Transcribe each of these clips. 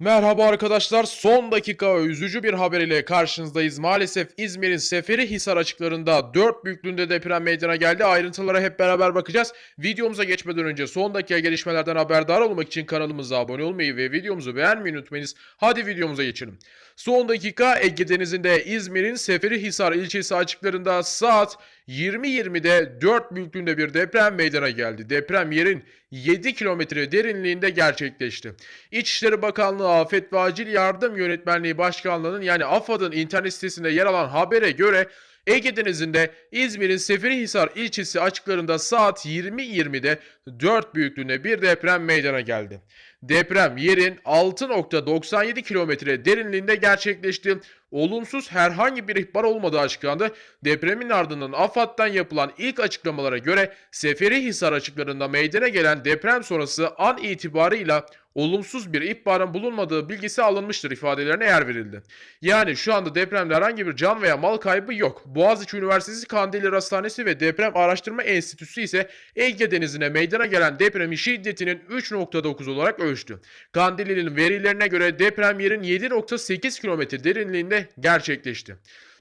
Merhaba arkadaşlar. Son dakika üzücü bir haber ile karşınızdayız. Maalesef İzmir'in Seferihisar açıklarında 4 büyüklüğünde deprem meydana geldi. Ayrıntılara hep beraber bakacağız. Videomuza geçmeden önce son dakika gelişmelerden haberdar olmak için kanalımıza abone olmayı ve videomuzu beğenmeyi unutmayınız. Hadi videomuza geçelim. Son dakika Ege Denizi'nde İzmir'in Seferihisar ilçesi açıklarında saat 20.20'de 4 büyüklüğünde bir deprem meydana geldi. Deprem yerin 7 kilometre derinliğinde gerçekleşti. İçişleri Bakanlığı Afet ve Acil Yardım Yönetmenliği Başkanlığı'nın yani AFAD'ın internet sitesinde yer alan habere göre Ege Denizi'nde İzmir'in Seferihisar ilçesi açıklarında saat 20.20'de 4 büyüklüğünde bir deprem meydana geldi. Deprem yerin 6.97 kilometre derinliğinde gerçekleşti. Olumsuz herhangi bir ihbar olmadığı açıklandı. Depremin ardından AFAD'dan yapılan ilk açıklamalara göre Seferihisar açıklarında meydana gelen deprem sonrası an itibarıyla olumsuz bir ihbarın bulunmadığı bilgisi alınmıştır ifadelerine yer verildi. Yani şu anda depremde herhangi bir can veya mal kaybı yok. Boğaziçi Üniversitesi Kandilli Hastanesi ve Deprem Araştırma Enstitüsü ise Ege Denizi'ne meydana gelen depremin şiddetinin 3.9 olarak ölçtü. Kandilli'nin verilerine göre deprem yerin 7.8 kilometre derinliğinde gerçekleşti.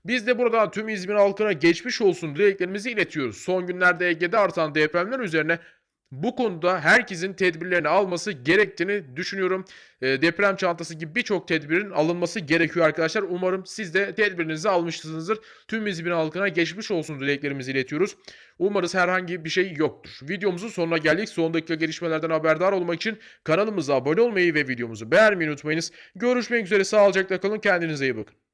Biz de buradan tüm İzmir halkına geçmiş olsun dileklerimizi iletiyoruz. Son günlerde Ege'de artan depremler üzerine bu konuda herkesin tedbirlerini alması gerektiğini düşünüyorum. E, deprem çantası gibi birçok tedbirin alınması gerekiyor arkadaşlar. Umarım siz de tedbirinizi almışsınızdır. Tüm İzmir halkına geçmiş olsun dileklerimizi iletiyoruz. Umarız herhangi bir şey yoktur. Videomuzun sonuna geldik. Son dakika gelişmelerden haberdar olmak için kanalımıza abone olmayı ve videomuzu beğenmeyi unutmayınız. Görüşmek üzere sağlıcakla kalın. Kendinize iyi bakın.